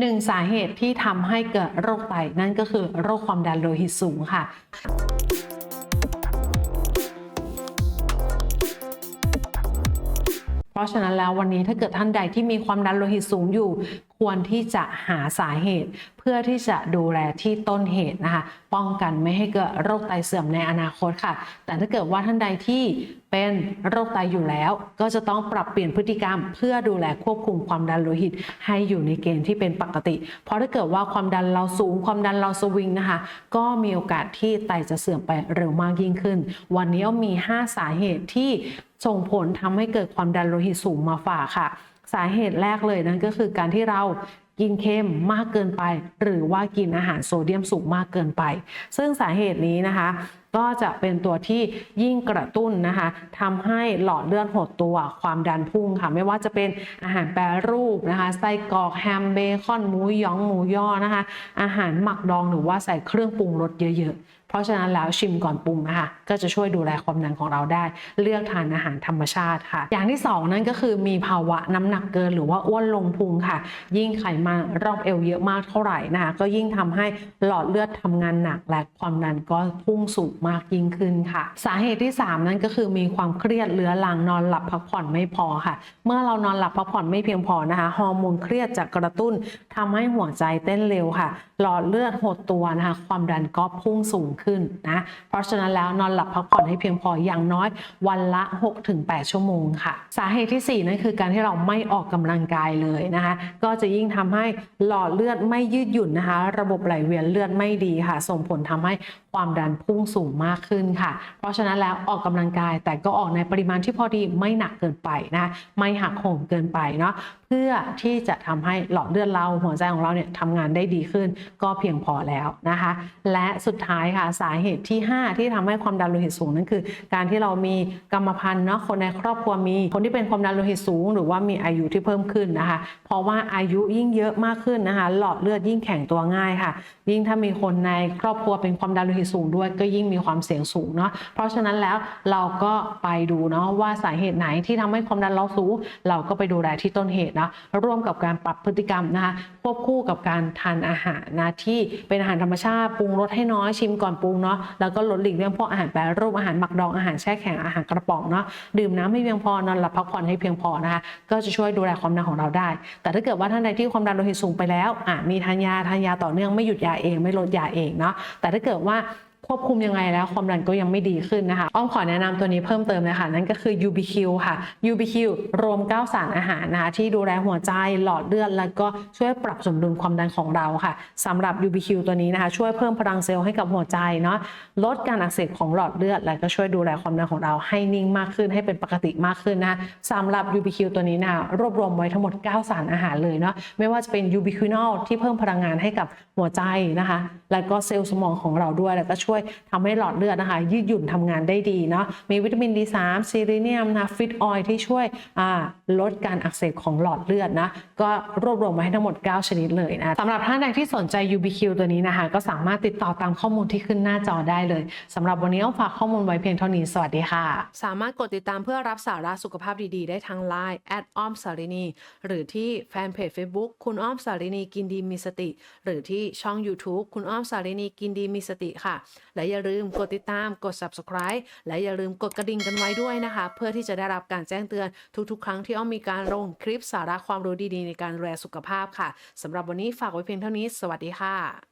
หนึ่งสาเหตุที่ทำให้เกิดโรคไตนั่นก็คือโรคความดันโลหิตสูงค่ะเพราะฉะนั้นแล้ววันนี้ถ้าเกิดท่านใดที่มีความดันโลหิตสูงอยู่ ควรที่จะหาสาเหตุ เพื่อที่จะดูแลที่ต้นเหตุนะคะป้องกันไม่ให้เกิดโรคไตเสื่อมในอนาคตค่ะ แต่ถ้าเกิดว่าท่านใดที่เป็นโรคไตอยู่แล้ว ก็จะต้องปรับเปลี่ยนพฤติกรรม เพื่อดูแลควบคุมความดันโลหิต ให้อยู่ในเกณฑ์ที่เป็นปกติ เพราะถ้าเกิดว่าความดันเราสูงความดันเราสวิงนะคะก็มีโอกาสที่ไตจะเสื่อมไปเร็วมากยิ่งขึ้น วันนี้มี 5 สาเหตุที่ส่งผลทำให้เกิดความดันโลหิตสูงมาฝากค่ะ สาเหตุแรกเลยนั่นก็คือการที่เรากินเค็มมากเกินไป หรือว่ากินอาหารโซเดียมสูงมากเกินไป ซึ่งสาเหตุนี้นะคะ ก็จะเป็นตัวที่ยิ่งกระตุ้นนะคะทำให้หลอดเลือดหดตัวความดันพุ่งค่ะ ไม่ว่าจะเป็นอาหารแปรรูปนะคะไส้กรอกแฮมเบคอนหมูยองหมูย่อนะคะ อาหารหมักดองหรือว่าใส่เครื่องปรุงรสเยอะๆ เพราะฉะนั้นแล้วชิมก่อนปรุงนะคะก็จะช่วยดูแลความดันของเราได้ เลือกทานอาหารธรรมชาติค่ะ อย่างที่สองนั่นก็คือมีภาวะน้ำหนักเกินหรือว่าอ้วนลงพุงค่ะ ยิ่งไขมันรอบเอวเยอะมากเท่าไหร่นะคะก็ยิ่งทำให้หลอดเลือดทำงานหนักและความดันก็พุ่งสูงมากยิ่งขึ้นค่ะ สาเหตุที่ 3 นั่นก็คือมีความเครียดเรื้อรังนอนหลับพักผ่อนไม่พอค่ะ เมื่อเรานอนหลับพักผ่อนไม่เพียงพอนะคะฮอร์โมนเครียดจะกระตุ้นทำให้หัวใจเต้นเร็วค่ะ หลอดเลือดหดตัวนะคะความดันก็พุ่งสูงขึ้นนะเพราะฉะนั้นแล้วนอนหลับพักผ่อนให้เพียงพออย่างน้อยวันละ 6-8 ชั่วโมงค่ะ สาเหตุที่ 4 นั่นคือการที่เราไม่ออกกำลังกายเลยนะคะ ก็จะยิ่งทำให้หลอดเลือดไม่ยืดหยุ่นนะคะ ระบบไหลเวียนเลือดไม่ดีค่ะ ส่งผลทำให้ ความดันพุ่งสูงมากขึ้นค่ะ เพราะฉะนั้นแล้วออกกำลังกายแต่ก็ออกในปริมาณที่พอดีไม่หนักเกินไปนะไม่หักโหมเกินไปเนาะ พื่อที่จะทำให้หลอดเลือดเราหัวใจของเราเนี่ยทำงานได้ดีขึ้น ก็เพียงพอแล้วนะคะ และสุดท้ายค่ะสาเหตุที่ 5 ที่ทำให้ความดันโลหิตสูงนั่นคือ การที่เรามีกรรมพันธุ์เนาะคนในครอบครัวมี คนที่เป็นความดันโลหิตสูง หรือว่ามีอายุที่เพิ่มขึ้นนะคะ เพราะว่าอายุยิ่งเยอะมากขึ้นนะคะ หลอดเลือดยิ่งแข็งตัวง่ายค่ะ ยิ่งถ้ามีคนในครอบครัวเป็นความดันโลหิตสูงด้วย ก็ยิ่งมีความเสี่ยงสูงเนาะเพราะฉะนั้นแล้วเราก็ไปดูเนาะว่าสาเหตุไหนที่ทำให้ความดันเราสูง เราก็ไปดูแลที่ต้นเหตุนะร่วมกับการปรับพฤติกรรมนะคะควบคู่กับการทานอาหารนะที่เป็นอาหารธรรมชาติปรุงรสให้น้อยชิมก่อนปรุงเนาะแล้วก็ลดหลีกเลี่ยงพวกอาหารแปรรูปอาหารหมักดองอาหารแช่แข็งอาหารกระป๋องเนาะดื่มน้ำให้เพียงพอนอนหลับพักผ่อนให้เพียงพอนะคะก็จะช่วยดูแลความดันของเราได้ แต่ถ้าเกิดว่าท่านใดที่ความดันโลหิตสูงไปแล้วอะมีทานยาทานยาต่อเนื่องไม่หยุดยาเองไม่ลดยาเองเนาะแต่ถ้าเกิดว่า ควบคุมยังไงแล้วความดันก็ยังไม่ดีขึ้นนะคะ อ้อมขอแนะนำตัวนี้เพิ่มเติมนะคะ นั่นก็คือ UBQ ค่ะ UBQ รวม 9 สารอาหารนะคะที่ดูแลหัวใจหลอดเลือด แล้วก็ช่วยปรับสมดุลความดันของเราค่ะสำหรับ UBQ ตัวนี้นะคะ ช่วยเพิ่มพลังเซลล์ให้กับหัวใจเนาะลดการอักเสบของหลอดเลือด แล้วก็ช่วยดูแลความดันของเราให้นิ่งมากขึ้นให้เป็นปกติมากขึ้นนะคะสำหรับ UBQ ตัวนี้นะคะรวบรวมไว้ทั้งหมด 9 สารอาหารเลยเนาะไม่ว่าจะเป็น ubiquinol ที่เพิ่มพลังงานให้กับหัวใจนะคะ แล้วก็เซลล์สมองของเราด้วยแล้วก็ช่วยทำให้หลอดเลือดนะคะ ยืดหยุ่นทำงานได้ดีเนาะมีวิตามิน D3 ซีเรเนียมนะฟิตออยที่ช่วยลดการอักเสบของหลอดเลือดนะก็รวบรวมไว้ให้ทั้งหมด 9 ชนิดเลยนะสำหรับท่านใดที่สนใจ UBQ ตัวนี้นะคะ ก็สามารถติดต่อตามข้อมูลที่ขึ้นหน้าจอได้เลยสำหรับวันนี้อ้อมฝากข้อมูลไว้เพียงเท่านี้สวัสดีค่ะ สามารถกดติดตามเพื่อรับสาระสุขภาพดีๆ ได้ทาง Line แอดอ้อมสารินีหรือที่แฟนเพจ Facebook คุณอ้อมสารินีกินดีมีสติ หรือที่ช่อง YouTube คุณอ้อมสารินีกินดีมีสติค่ะและอย่าลืมกดติดตามกด subscribe และอย่าลืมกดกระดิ่งกันไว้ด้วยนะคะ เพื่อที่จะได้รับการแจ้งเตือนทุกๆ ครั้งที่อ้อมมีการลงคลิปสาระความรู้ดีๆ ในการดูแลสุขภาพค่ะสำหรับวันนี้ฝากไว้เพียงเท่านี้ สวัสดีค่ะ